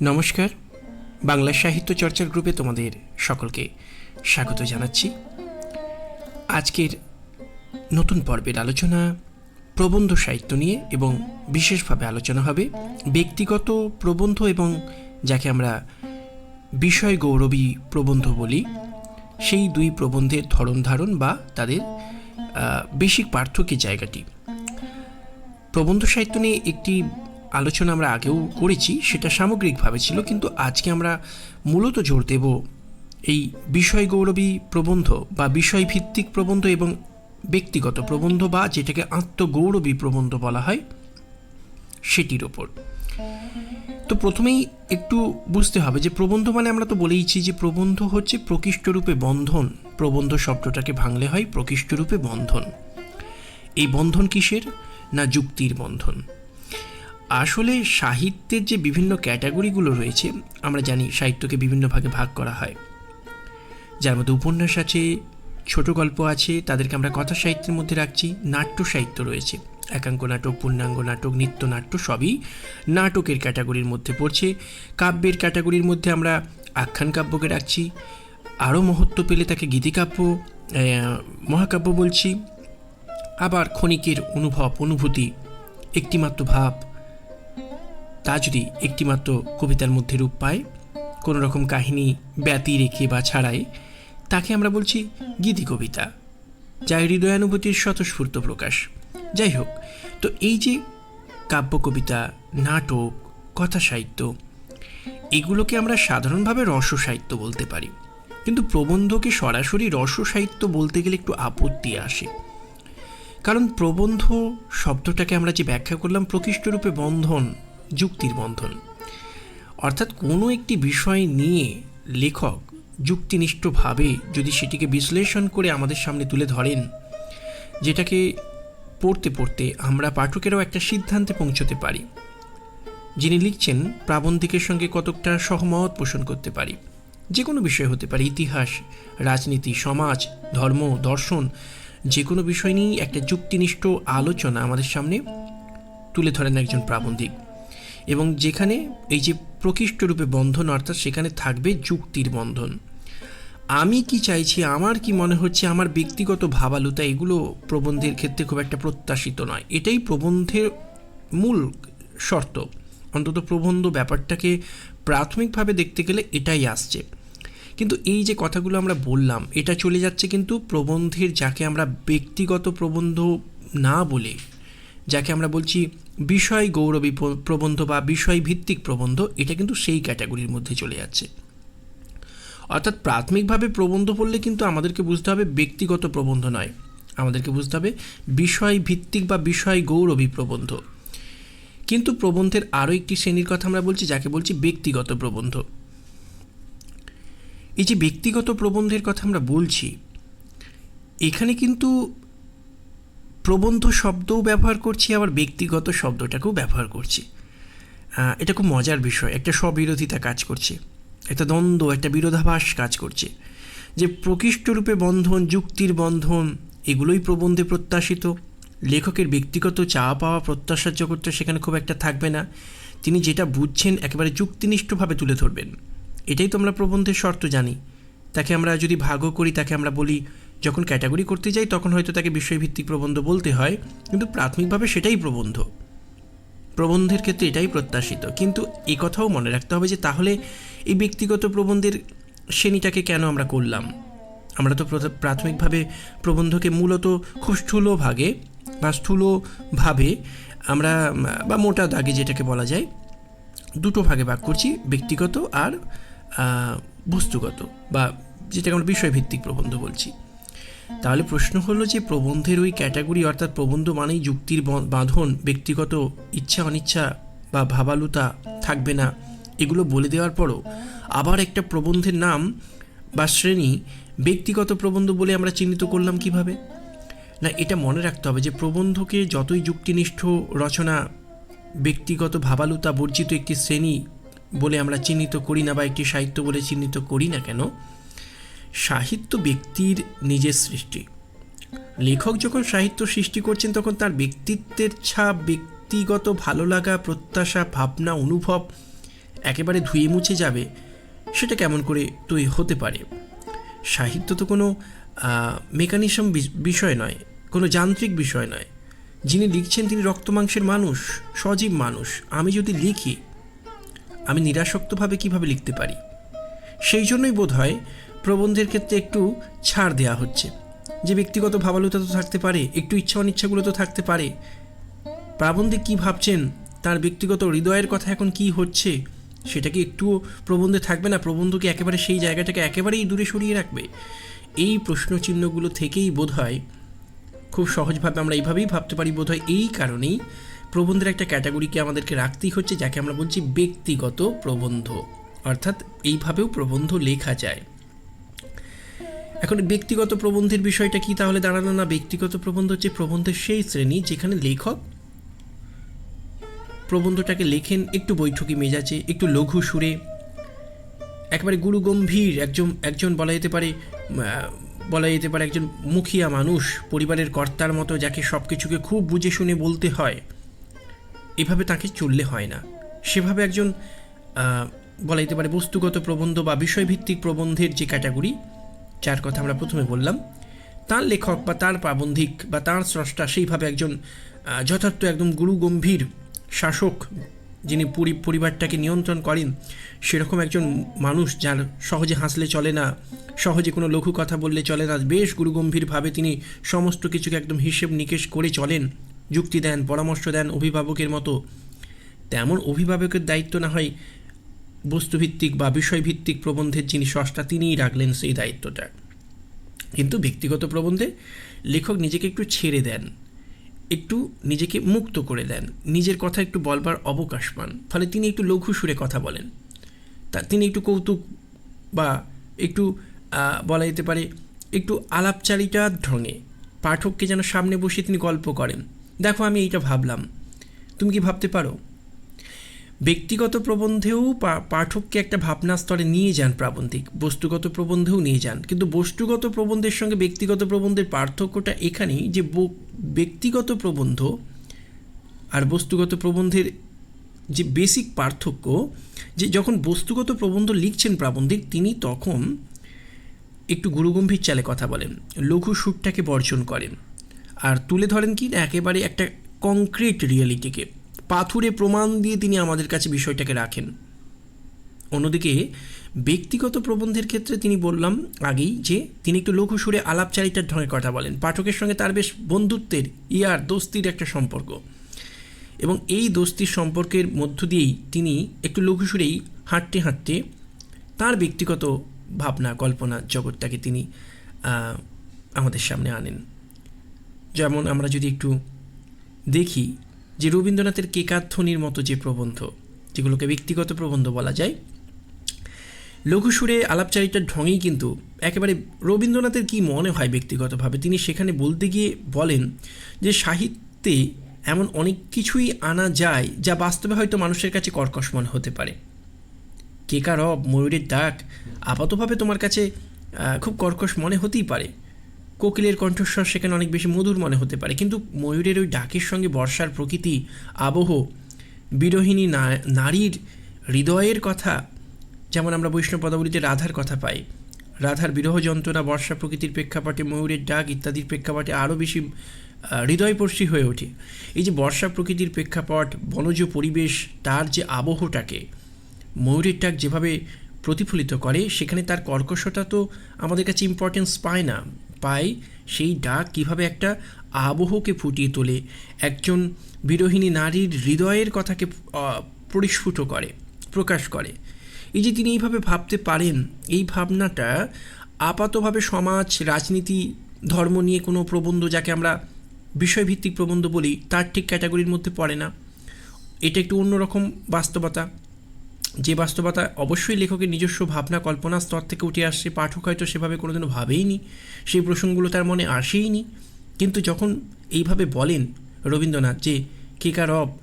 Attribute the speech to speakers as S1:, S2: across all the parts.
S1: নমস্কার। বাংলা সাহিত্য চর্চার গ্রুপে তোমাদের সকলকে স্বাগত জানাচ্ছি। আজকের নতুন পর্বের আলোচনা প্রবন্ধ সাহিত্য নিয়ে এবং বিশেষভাবে আলোচনা হবে ব্যক্তিগত প্রবন্ধ এবং যাকে আমরা বিষয় গৌরবী প্রবন্ধ বলি। সেই দুই প্রবন্ধের ধরন ধারণ বা তাদের বেসিক পার্থক্যের জায়গাটি। প্রবন্ধ সাহিত্য নিয়ে একটি আলোচনা আমরা আগেও করেছি, সেটা সামগ্রিকভাবে ছিল, কিন্তু আজকে আমরা মূলত জোর দেব এই বিষয় গৌরবী প্রবন্ধ বা বিষয়ভিত্তিক প্রবন্ধ এবং ব্যক্তিগত প্রবন্ধ বা যেটাকে আত্মগৌরবী প্রবন্ধ বলা হয়, সেটির ওপর। তো প্রথমেই একটু বুঝতে হবে যে প্রবন্ধ মানে আমরা তো বলেইছি যে প্রবন্ধ হচ্ছে প্রকৃষ্টরূপে বন্ধন, প্রবন্ধ শব্দটাকে ভাঙলে হয় প্রকৃষ্টরূপে বন্ধন। এই বন্ধন কিসের? না যুক্তির বন্ধন। আসলে সাহিত্যের যে বিভিন্ন ক্যাটাগরিগুলো রয়েছে, আমরা জানি সাহিত্যকে বিভিন্ন ভাগে ভাগ করা হয়। যার মধ্যে উপন্যাস আছে, ছোট গল্প আছে, তাদেরকে আমরা কথা সাহিত্যের মধ্যে রাখছি, নাট্য সাহিত্য রয়েছে। একাঙ্ক নাটক, পূর্ণাঙ্গ নাটক নৃত্যনাট্য সবই নাটকের ক্যাটাগরির মধ্যে পড়ছে। কাব্যের ক্যাটাগরির মধ্যে আমরা আখ্যান কাব্যকে রাখছি। আরও মহত্ব পেলে তাকে গীতিকাব্য মহাকাব্য বলছি। আবার ক্ষণিকের অনুভব, অনুভূতি, একটিমাত্র ভাব তা যদি একটিমাত্র কবিতার মধ্যে রূপ পায় কোনো রকম কাহিনী ব্যতি রেখে বা ছাড়াই, তাকে আমরা বলছি গীতি কবিতা যা হৃদয়ানুভূতির স্বতঃস্ফূর্ত প্রকাশ। যাই হোক, তো এই যে কাব্য কবিতা, নাটক, কথা সাহিত্য, এগুলোকে আমরা সাধারণভাবে রস সাহিত্য বলতে পারি। কিন্তু প্রবন্ধকে সরাসরি রস সাহিত্য বলতে গেলে একটু আপত্তি আসে। কারণ প্রবন্ধ শব্দটাকে আমরা যে ব্যাখ্যা করলাম, প্রকৃষ্টরূপে বন্ধন যুক্তির বন্ধন। অর্থাৎ কোনো একটি বিষয় নিয়ে লেখক যুক্তিনিষ্ঠভাবে যদি সেটিকে বিশ্লেষণ করে আমাদের সামনে তুলে ধরেন, যেটাকে পড়তে পড়তে আমরা পাঠকেরাও একটা সিদ্ধান্তে পৌঁছতে পারি। যিনি লিখছেন, প্রাবন্ধিকের সঙ্গে কতকটা সহমত পোষণ করতে পারি। যে কোনো বিষয় হতে পারে, ইতিহাস, রাজনীতি, সমাজ, ধর্ম, দর্শন যে কোনো বিষয় নিয়েই একটা যুক্তিনিষ্ঠ আলোচনা আমাদের সামনে তুলে ধরেন একজন প্রাবন্ধিক। এবং যেখানে এই যে প্রকৃষ্টরূপে বন্ধন, অর্থাৎ সেখানে থাকবে যুক্তির বন্ধন। আমি কি চাইছি, আমার কি মনে হচ্ছে, আমার ব্যক্তিগত ভাবালুতা, এগুলো প্রবন্ধের ক্ষেত্রে খুব একটা প্রত্যাশিত নয়। এটাই প্রবন্ধের মূল শর্ত। অন্তত প্রবন্ধ ব্যাপারটাকে প্রাথমিকভাবে দেখতে গেলে এটাই আসছে। কিন্তু এই যে কথাগুলো আমরা বললাম, এটা চলে যাচ্ছে কিন্তু প্রবন্ধের, যাকে আমরা ব্যক্তিগত প্রবন্ধ না বলে যাকে আমরা বলছি বিষয় গৌরবী প্র- প্রবন্ধ বা বিষয় ভিত্তিক প্রবন্ধ, এটা কিন্তু সেই ক্যাটাগরির মধ্যে চলে যাচ্ছে। অর্থাৎ প্রাথমিকভাবে প্রবন্ধ পড়লে কিন্তু আমাদেরকে বুঝতে হবে ব্যক্তিগত প্রবন্ধ নয়। আমাদেরকে বুঝতে হবে বিষয় ভিত্তিক বা বিষয় গৌরবী প্রবন্ধ। কিন্তু প্রবন্ধের আরও একটি শ্রেণির কথা আমরা বলছি, যাকে বলছি ব্যক্তিগত প্রবন্ধ। এই যে ব্যক্তিগত প্রবন্ধের কথা আমরা বলছি, এখানে কিন্তু প্রবন্ধ শব্দও ব্যবহার করছি, আবার ব্যক্তিগত শব্দটাকেও ব্যবহার করছি। এটা খুব মজার বিষয়, একটা স্ববিরোধিতা কাজ করছে, একটা দ্বন্দ্ব, একটা বিরোধাভাস কাজ করছে, যে প্রকৃষ্টরূপে বন্ধন, যুক্তির বন্ধন, এগুলোই প্রবন্ধে প্রত্যাশিত। লেখকের ব্যক্তিগত চা পাওয়া প্রত্যাশার জগৎটা সেখানে খুব একটা থাকবে না। তিনি যেটা বুঝছেন একেবারে যুক্তিনিষ্ঠভাবে তুলে ধরবেন। এটাই তো আমরা প্রবন্ধের শর্ত জানি। তাকে আমরা যদি ভাগও করি, তাকে আমরা বলি যখন ক্যাটাগরি করতে যাই, তখন হয়তো তাকে বিষয়ভিত্তিক প্রবন্ধ বলতে হয়, কিন্তু প্রাথমিকভাবে সেটাই প্রবন্ধ। প্রবন্ধের ক্ষেত্রে এটাই প্রত্যাশিত। কিন্তু এই কথাও মনে রাখতে হবে যে, তাহলে এই ব্যক্তিগত প্রবন্ধের শ্রেণীটাকে কেন আমরা করলাম? আমরা তো প্রথ- প্রাথমিকভাবে প্রবন্ধকে মূলত খুব স্থূল ভাগে বা স্থূলভাবে আমরা, বা মোটা দাগে যেটাকে বলা যায়, দুটো ভাগে ভাগ করছি, ব্যক্তিগত আর বস্তুগত বা যেটাকে আমরা বিষয়ভিত্তিক প্রবন্ধ বলছি। তাহলে প্রশ্ন হলো যে প্রবন্ধের ওই ক্যাটাগরি অর্থাৎ প্রবন্ধ মানেই যুক্তির বাঁধন, ব্যক্তিগত ইচ্ছা, অনিচ্ছা বা ভাবালুতা থাকবে না। এগুলো বলে দেওয়ার পরও আবার একটা প্রবন্ধের নাম বা শ্রেণি ব্যক্তিগত প্রবন্ধ বলে আমরা চিহ্নিত করলাম কীভাবে? না, এটা মনে রাখতে হবে যে প্রবন্ধকে যতই যুক্তিনিষ্ঠ রচনা, ব্যক্তিগত ভাবালুতা বর্জিত একটি শ্রেণি বলে আমরা চিহ্নিত করি না বা একটি সাহিত্য বলে চিহ্নিত করি না কেন সাহিত্য ব্যক্তির নিজের সৃষ্টি। লেখক যখন সাহিত্য সৃষ্টি করছেন, তখন তার ব্যক্তিত্বের ছাপ, ব্যক্তিগত ভালো লাগা, প্রত্যাশা, ভাবনা, অনুভব একেবারে ধুয়ে মুছে যাবে, সেটা কেমন করে তৈরি হতে পারে? সাহিত্য তো কোনো মেকানিজম বিষয় নয়, কোনো যান্ত্রিক বিষয় নয়। যিনি লিখছেন তিনি রক্তমাংসের মানুষ, সজীব মানুষ। আমি যদি লিখি, আমি নিরাসক্তভাবে কীভাবে লিখতে পারি? সেই জন্যই বোধ হয় প্রবন্ধের ক্ষেত্রে একটু ছাড় দেওয়া হচ্ছে। যে ব্যক্তিগত ভাবালুতা তো থাকতে পারে, একটু ইচ্ছা অনিচ্ছাগুলো তো থাকতে পারে। প্রাবন্ধিক কী ভাবছেন? তার ব্যক্তিগত হৃদয়ের কথা এখন কি হচ্ছে? সেটা কি একটুও প্রবন্ধে থাকবে না? প্রবন্ধকে একেবারে সেই জায়গাটাকে একেবারেই দূরে সরিয়ে রাখবে? এই প্রশ্নচিহ্নগুলো থেকেই বোধ হয়, খুব সহজভাবে আমরা এইভাবেই ভাবতে পারি বোধ হয় এই কারণেই প্রবন্ধের একটা ক্যাটাগরিকে আমাদেরকে রাখতেই হচ্ছে, যাকে আমরা বলছি ব্যক্তিগত প্রবন্ধ। অর্থাৎ এইভাবেও প্রবন্ধ লেখা যায়। এখন ব্যক্তিগত প্রবন্ধের বিষয়টা কি তাহলে দাঁড়াল না? ব্যক্তিগত প্রবন্ধ হচ্ছে প্রবন্ধের সেই শ্রেণি যেখানে লেখক প্রবন্ধটাকে লেখেন একটু বৈঠকি মেজাজে, একটু লঘু সুরে, একেবারে গুরু গম্ভীর একজন একজন বলা যেতে পারে বলা যেতে পারে একজন মুখিয়া মানুষ, পরিবারের কর্তার মতো যাকে সব কিছুকে খুব বুঝে শুনে বলতে হয়। এভাবে তাকে চললে হয় না। সেভাবে একজন বলা যেতে পারে বস্তুগত প্রবন্ধ বা বিষয়ভিত্তিক প্রবন্ধের যে ক্যাটাগরি যার কথা আমরা প্রথমে বললাম, তার লেখক বা তার প্রাবন্ধিক বা তার স্রষ্টা সেইভাবে একজন যথার্থ একদম গুরু গম্ভীর শাসক যিনি পুরী, পরিবারটাকে নিয়ন্ত্রণ করেন, সেরকম একজন মানুষ যার সহজে হাসলে চলে না, সহজে কোনো লঘু কথা বললে চলে না, বেশ গুরুগম্ভীরভাবে তিনি সমস্ত কিছুকে একদম হিসেব নিকেশ করে চলেন, যুক্তি দেন, পরামর্শ দেন অভিভাবকের মতো। তেমন অভিভাবকের দায়িত্ব না হয় বস্তুভিত্তিক বা বিষয়ভিত্তিক প্রবন্ধের যিনি স্রষ্টা, তিনিই রাখলেন সেই দায়িত্বটা। কিন্তু ব্যক্তিগত প্রবন্ধে লেখক নিজেকে একটু ছেড়ে দেন, একটু নিজেকে মুক্ত করে দেন, নিজের কথা একটু বলবার অবকাশ পান। ফলে তিনি একটু লঘু সুরে কথা বলেন। তা তিনি একটু কৌতুক বা একটু বলা যেতে পারে, একটু আলাপচারিতার ঢঙে, পাঠককে যেন সামনে বসে তিনি গল্প করেন। দেখো আমি এইটা ভাবলাম। তুমি কি ভাবতে পারো? ব্যক্তিগত প্রবন্ধেও পাঠককে একটা ভাবনা স্তরে নিয়ে যান প্রাবন্ধিক, বস্তুগত প্রবন্ধেও নিয়ে যান। কিন্তু বস্তুগত প্রবন্ধের সঙ্গে ব্যক্তিগত প্রবন্ধের পার্থক্যটা এখানেই যে ব্যক্তিগত প্রবন্ধ আর বস্তুগত প্রবন্ধের যে বেসিক পার্থক্য, যে যখন বস্তুগত প্রবন্ধ লিখছেন প্রাবন্ধিক, তিনি তখন একটু গুরুগম্ভীর চালে কথা বলেন, লঘু সুরটাকে বর্জন করেন। আর তুলে ধরেন কি, একেবারে একটা কংক্রিট রিয়েলিটিকে পাথুরে প্রমাণ দিয়ে তিনি আমাদের কাছে বিষয়টাকে রাখেন। অন্যদিকে, ব্যক্তিগত প্রবন্ধের ক্ষেত্রে তিনি বললাম আগেই যে, তিনি একটু লঘু সুরে আলাপচারিতার ঢঙে কথা বলেন। পাঠকের সঙ্গে তার বেশ বন্ধুত্বের ইয়ার, দোস্তির একটা সম্পর্ক। এবং এই দোস্তির সম্পর্কের মধ্য দিয়েই তিনি একটু লঘু সুরেই হাঁটতে হাঁটতে তার ব্যক্তিগত ভাবনা, কল্পনা জগৎটাকে তিনি আমাদের সামনে আনেন। যেমন আমরা যদি একটু দেখি যে রবীন্দ্রনাথের কেকাধ্বনির মতো যে প্রবন্ধ, যেগুলোকে ব্যক্তিগত প্রবন্ধ বলা যায়, লঘুসুরে আলাপচারিতার ঢঙেই কিন্তু একেবারে রবীন্দ্রনাথের কি মনে হয় ব্যক্তিগতভাবে? তিনি সেখানে বলতে গিয়ে বলেন যে সাহিত্যে এমন অনেক কিছুই আনা যায় যা বাস্তবে হয়তো মানুষের কাছে কর্কশ মনে হতে পারে। কেকা রব ময়ূরের ডাক আপাতভাবে তোমার কাছে খুব কর্কশ মনে হতেই পারে। কোকিলের কণ্ঠস্বর সেখানে অনেক বেশি মধুর মনে হতে পারে। কিন্তু ময়ূরের ওই ডাকের সঙ্গে বর্ষার প্রকৃতি, আবহ বিরোহিনী নারীর হৃদয়ের কথা, যেমন আমরা বৈষ্ণব পদাবলিতে রাধার কথা পাই। রাধার বিরহ যন্ত্রণা, বর্ষা প্রকৃতির প্রেক্ষাপটে ময়ূরের ডাক ইত্যাদির প্রেক্ষাপটে আরও বেশি হৃদয়পর্শী হয়ে ওঠে। এই যে বর্ষা প্রকৃতির প্রেক্ষাপট, বনজ পরিবেশ, তার যে আবহটাকে, ময়ূরের ডাক যেভাবে প্রতিফলিত করে, সেখানে তার কর্কশতা তো আমাদের কাছে ইম্পর্টেন্স পায় না। পায়, সেই ডাক কীভাবে একটা আবহকে ফুটিয়ে তোলে, একজন বিরোহিনী নারীর হৃদয়ের কথাকে পরিস্ফুট করে, প্রকাশ করে। এই যে তিনি এইভাবে ভাবতে পারেন, এই ভাবনাটা আপাতভাবে সমাজ, রাজনীতি, ধর্ম নিয়ে কোনো প্রবন্ধ যাকে আমরা বিষয়ভিত্তিক প্রবন্ধ বলি, তার ঠিক ক্যাটাগরির মধ্যে পড়ে না। এটা একটু অন্যরকম বাস্তবতা। যে বাস্তবতা অবশ্যই লেখকের নিজস্ব ভাবনা, কল্পনা, স্তর থেকে উঠে আসছে পাঠক হয়তো সেভাবে কোনোদিনও ভাবেইনি, সেই প্রসঙ্গগুলো তার মনে আসেইনি। কিন্তু যখন এইভাবে বলেন রবীন্দ্রনাথ যে কেকার অব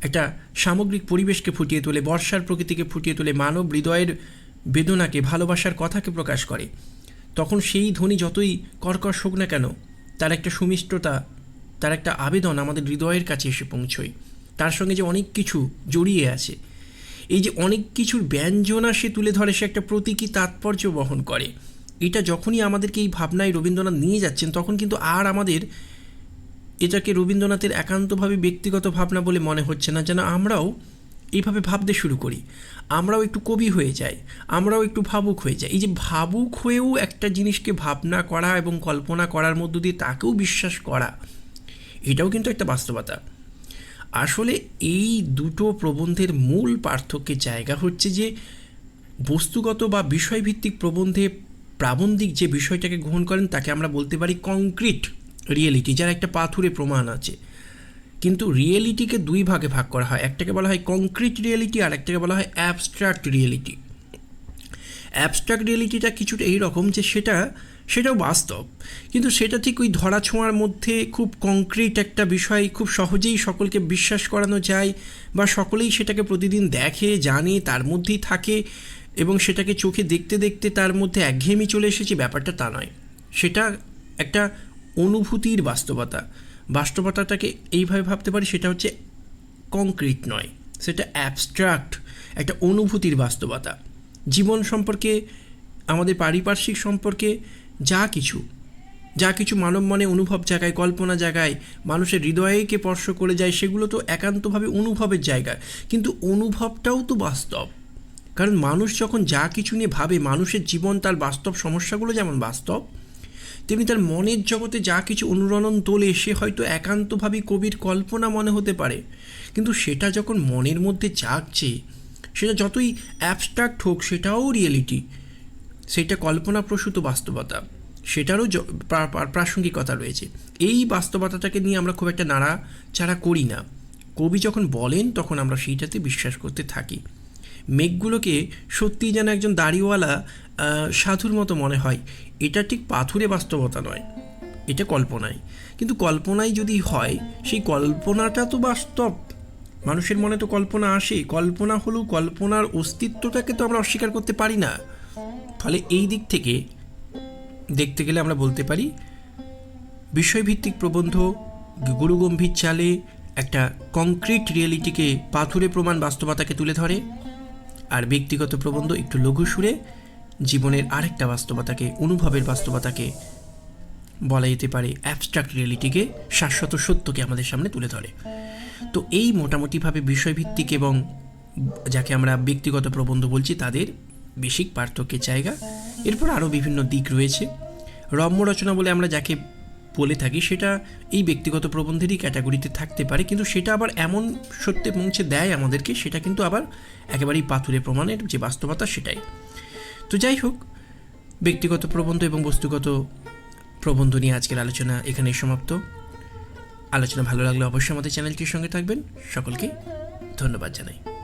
S1: একটা সামগ্রিক পরিবেশকে ফুটিয়ে তোলে, বর্ষার প্রকৃতিকে ফুটিয়ে তোলে, মানব হৃদয়ের বেদনাকে, ভালোবাসার কথাকে প্রকাশ করে, তখন সেই ধ্বনি যতই কর্কশ হোক না কেন, তার একটা সুমিষ্টতা, তার একটা আবেদন আমাদের হৃদয়ের কাছে এসে পৌঁছয়। তার সঙ্গে যে অনেক কিছু জড়িয়ে আছে এই যে অনেক কিছুর ব্যঞ্জনা সে তুলে ধরে, সে একটা প্রতীকী তাৎপর্য বহন করে। এটা যখনই আমাদেরকে এই ভাবনায় রবীন্দ্রনাথ নিয়ে যাচ্ছেন, তখন কিন্তু আর আমাদের এটাকে রবীন্দ্রনাথের একান্তভাবে ব্যক্তিগত ভাবনা বলে মনে হচ্ছে না, যেন আমরাও এইভাবে ভাবতে শুরু করি। আমরাও একটু কবি হয়ে যাই, আমরাও একটু ভাবুক হয়ে যাই। এই যে ভাবুক হয়েও একটা জিনিসকে ভাবনা করা এবং কল্পনা করার মধ্য দিয়ে তাকেও বিশ্বাস করা, এটাও কিন্তু একটা বাস্তবতা। আসলে এই দুটো প্রবন্ধের মূল পার্থক্যের জায়গা হচ্ছে যে, বস্তুগত বা বিষয়ভিত্তিক প্রবন্ধে প্রাবন্ধিক যে বিষয়টাকে গ্রহণ করেন, তাকে আমরা বলতে পারি কংক্রিট রিয়েলিটি যার একটা পাথুরে প্রমাণ আছে। কিন্তু রিয়েলিটিকে দুই ভাগে ভাগ করা হয়। একটাকে বলা হয় কংক্রিট রিয়েলিটি আর একটাকে বলা হয় অ্যাবস্ট্রাক্ট রিয়েলিটি অ্যাবস্ট্রাক্ট রিয়েলিটিটা কিছুটা এইরকম যে, সেটা সেটাও বাস্তব। কিন্তু সেটা ঠিক ওই ধরা ছোঁয়ার মধ্যে খুব কংক্রিট একটা বিষয়, খুব সহজেই সকলকে বিশ্বাস করানো যায় বা সকলেই সেটাকে প্রতিদিন দেখে, জানে, তার মধ্যেই থাকে এবং সেটাকে চোখে দেখতে দেখতে তার মধ্যে একঘেয়েমি চলে এসেছে, ব্যাপারটা তা নয়। সেটা একটা অনুভূতির বাস্তবতা। বাস্তবতাটাকে এইভাবে ভাবতে পারি সেটা হচ্ছে কংক্রিট নয়, সেটা অ্যাবস্ট্রাক্ট একটা অনুভূতির বাস্তবতা। জীবন সম্পর্কে, আমাদের পারিপার্শ্বিক সম্পর্কে যা কিছু। যা কিছু মানব মনে অনুভব জায়গায় কল্পনা জায়গায় মানুষের হৃদয়কে স্পর্শ করে যায়, সেগুলো তো একান্তভাবে অনুভবের জায়গা। কিন্তু অনুভবটাও তো বাস্তব। কারণ মানুষ যখন যা কিছু নিয়ে ভাবে, মানুষের জীবন তার বাস্তব সমস্যাগুলো যেমন বাস্তব, তেমনি তার মনের জগতে যা কিছু অনুরণন তোলে, সে হয়তো একান্তভাবে কবির কল্পনা মনে হতে পারে। কিন্তু সেটা যখন মনের মধ্যে জাগছে, সেটা যতই অ্যাবস্ট্রাক্ট হোক, সেটাও রিয়েলিটি সেটা কল্পনাপ্রসূত বাস্তবতা। সেটারও প্রাসঙ্গিকতা রয়েছে। এই বাস্তবতাটাকে নিয়ে আমরা খুব একটা নাড়াচাড়া করি না। কবি যখন বলেন, তখন আমরা সেইটাতে বিশ্বাস করতে থাকি। মেঘগুলোকে সত্যিই যেন একজন দাড়িওয়ালা সাধুর মতো মনে হয়। এটা ঠিক পাথুরে বাস্তবতা নয়। এটা কল্পনায়। কিন্তু কল্পনায় যদি হয়, সেই কল্পনাটা তো বাস্তব। মানুষের মনে তো কল্পনা আসে। কল্পনা হলেও কল্পনার অস্তিত্বটাকে তো আমরা অস্বীকার করতে পারি না। ফলে এই দিক থেকে দেখতে গেলে আমরা বলতে পারি, বিষয়ভিত্তিক প্রবন্ধ, গুরুগম্ভীর চালে একটা কংক্রিট রিয়েলিটিকে পাথুরে প্রমাণ বাস্তবতাকে তুলে ধরে, আর ব্যক্তিগত প্রবন্ধ একটু লঘু সুরে জীবনের আরেকটা বাস্তবতাকে, অনুভবের বাস্তবতাকে বলা যেতে পারে অ্যাবস্ট্রাক্ট রিয়েলিটিকে শাশ্বত সত্যকে আমাদের সামনে তুলে ধরে। তো এই মোটামুটিভাবে বিষয়ভিত্তিক এবং যাকে আমরা ব্যক্তিগত প্রবন্ধ বলছি, তাদের বেসিক পার্থক্যের জায়গা। এরপর আরও বিভিন্ন দিক রয়েছে। রম্য রচনা বলে আমরা যাকে বলে থাকি, সেটা এই ব্যক্তিগত প্রবন্ধেরই ক্যাটাগরিতে থাকতে পারে, কিন্তু সেটা আবার এমন সত্যে পৌঁছে দেয় আমাদেরকে, সেটা কিন্তু আবার একেবারেই পাথুরে প্রমাণের যে বাস্তবতা সেটাই। তো যাই হোক, ব্যক্তিগত প্রবন্ধ এবং বস্তুগত প্রবন্ধ নিয়ে আজকের আলোচনা এখানেই সমাপ্ত। আলোচনা ভালো লাগলে অবশ্যই আমাদের চ্যানেলটির সঙ্গে থাকবেন। সকলকে ধন্যবাদ জানাই।